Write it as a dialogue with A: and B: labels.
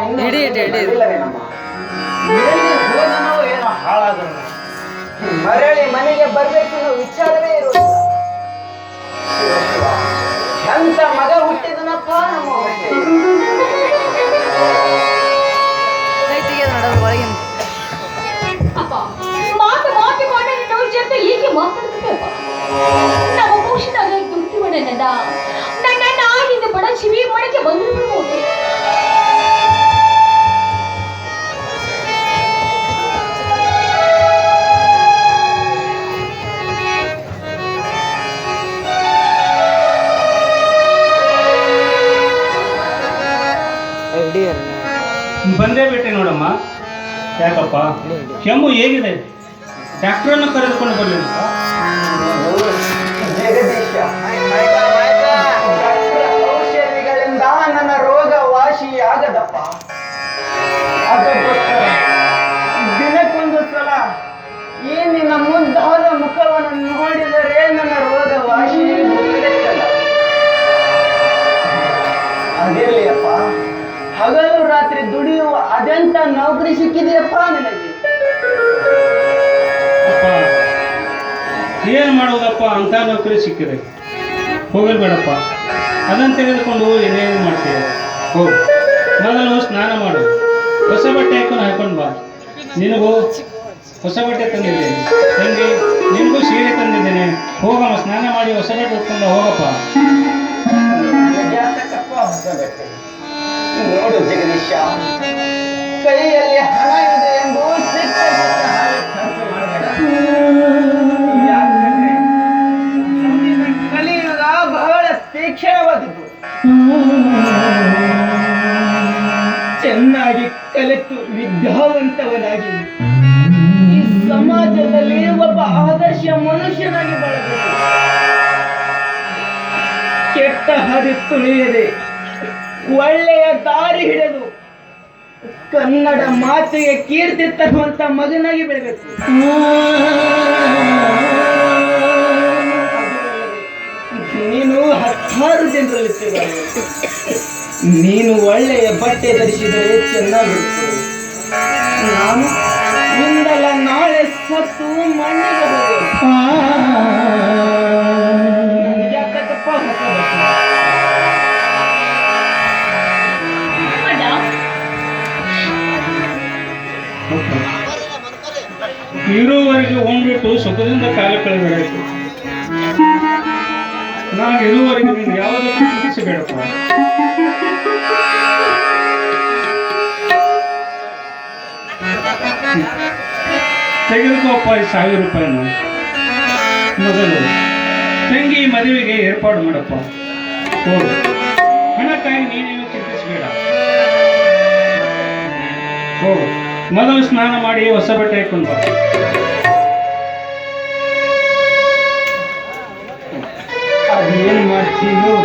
A: ಇನ್ನೂ
B: ಹಿಡಿ, ಹಿಡಿ, ಹಿಡಿ.
A: ಮರಳಿ ಮನೆಗೆ ಬರ್ಬೇಕು ವಿಚಾರವೇ ಇರುವುದಿಲ್ಲ ಶಿವ, ಶಿವ. ಎಂತ ಮಗ ಹುಟ್ಟಿದನಪ್ಪ ನಮ್ಮ ಹೊಟ್ಟೆಯಲ್ಲಿ.
B: ಕೈ ಒಳಗಿನ
C: ಅಪ್ಪ ಮಾತು ಮಾತು ಮಾಡಿ ನಿನ್ನ ಜೊತೆ ಹೀಗೆ ಮಾತಾಡ್ತಿದ್ದಪ್ಪ ನಮ್ಮ ಭೂಷಣಾಗ ದುಡ್ಡಿವಣ್ಣನದ ನನ್ನ ಬಂದೇ
D: ಬಿಟ್ಟೆ ನೋಡಮ್ಮ. ಯಾಕಪ್ಪ? ಕೆಮ್ಮು ಹೇಗಿದೆ? ಡಾಕ್ಟ್ರನ್ನು ಕರೆದುಕೊಂಡು
A: ಬರಲಿ. ಔಷಧಿಗಳಿಂದ ನನ್ನ ರೋಗ ವಾಸಿ ಅದೆಂತ ನೌಕರಿ ಸಿಕ್ಕಿದೆಯಪ್ಪ ನಿನಗೆ?
D: ಅಪ್ಪ ಏನು ಮಾಡೋದಪ್ಪ ಅಂತ ನೌಕರಿ ಸಿಕ್ಕಿದೆ. ಹೋಗಿರ್ಬೇಡಪ್ಪ ಅದನ್ನು ತೆಗೆದುಕೊಂಡು ಏನೇನು ಮಾಡ್ತೀಯ. ಹೋಗು ಮೊದಲು ಸ್ನಾನ ಮಾಡು. ಹೊಸ ಬಟ್ಟೆ ಹಾಕೊಂಡು ಹಾಕೊಂಡು ಬಾ. ನಿನಗೂ ಹೊಸ ಬಟ್ಟೆ ತಂದಿದ್ದೇನೆ. ತಂಗಿ ನಿನಗೂ ಸೀರೆ ತಂದಿದ್ದೇನೆ. ಹೋಗಮ್ಮ ಸ್ನಾನ ಮಾಡಿ ಹೊಸ ಬಟ್ಟೆ ಹೊತ್ಕೊಂಡು ಹೋಗಪ್ಪ.
A: ಯಾತಕಪ್ಪ ಹೊಸ ಬಟ್ಟೆ? ನೋಡು ಜಗದೀಶ. ಕೈಯಲ್ಲಿ ಹಣ ಇದೆ ಎಂದು ಕಲಿಯುಗ ಬಹಳ ತೀಕ್ಷ್ಣವಾದದ್ದು ಚೆನ್ನಾಗಿ ಕಲಿತು ವಿದ್ಯಾವಂತವನಾಗಿ ಈ ಸಮಾಜದಲ್ಲಿ ಒಬ್ಬ ಆದರ್ಶ ಮನುಷ್ಯನಾಗಿ ಬಾಳಬೇಕು. ಕೆಟ್ಟ ಹಾದಿ ತುಳಿಯದೆ ಒಳ್ಳೆಯ ದಾರಿ ಹಿಡಿದು ಕನ್ನಡ ಮಾತಿಗೆ ಕೀರ್ತಿ ತರುವಂತ ಮಗನಾಗಿ ಬೆಳಬೇಕು ನೀನು ಹತ್ತಾರು ಜನರಲ್ಲಿ ನೀನು ಒಳ್ಳೆಯ ಬಟ್ಟೆ ಧರಿಸಿದರೆ ಚೆನ್ನಾಗಿ ನಾನು ಇಂದಲ್ಲ ನಾಳೆ ಸತ್ತು ಮಣ್ಣಿಗೆ
D: ಇರುವವರೆಗೆ ಹೋಗ್ಬಿಟ್ಟು ಸುಖದಿಂದ ಕಾಲ ಕಳೆದರಾಯ್ತು ನಾನು ಇರುವವರೆಗೆ ನೀನು ಯಾವುದನ್ನು ಚಿಂತಿಸಬೇಡಪ್ಪ. ತೆಗೆದುಕೋಪ್ಪ ಈ ಸಾವಿರ ರೂಪಾಯಿನ. ಮೊದಲು ತಂಗಿ ಮದುವೆಗೆ ಏರ್ಪಾಡು ಮಾಡಪ್ಪ. ಹೋಗು. ಹಣಕ್ಕಾಗಿ ನೀನೇನು ಚಿಂತಿಸಬೇಡ. ಹೋಗು. ಮೊದಲು ಸ್ನಾನ ಮಾಡಿ ಹೊಸ ಬಟ್ಟೆ ಹಾಕೊಂಡು ಬಾ.
A: ಏನು ಮಾಡ್ತೀನೋ?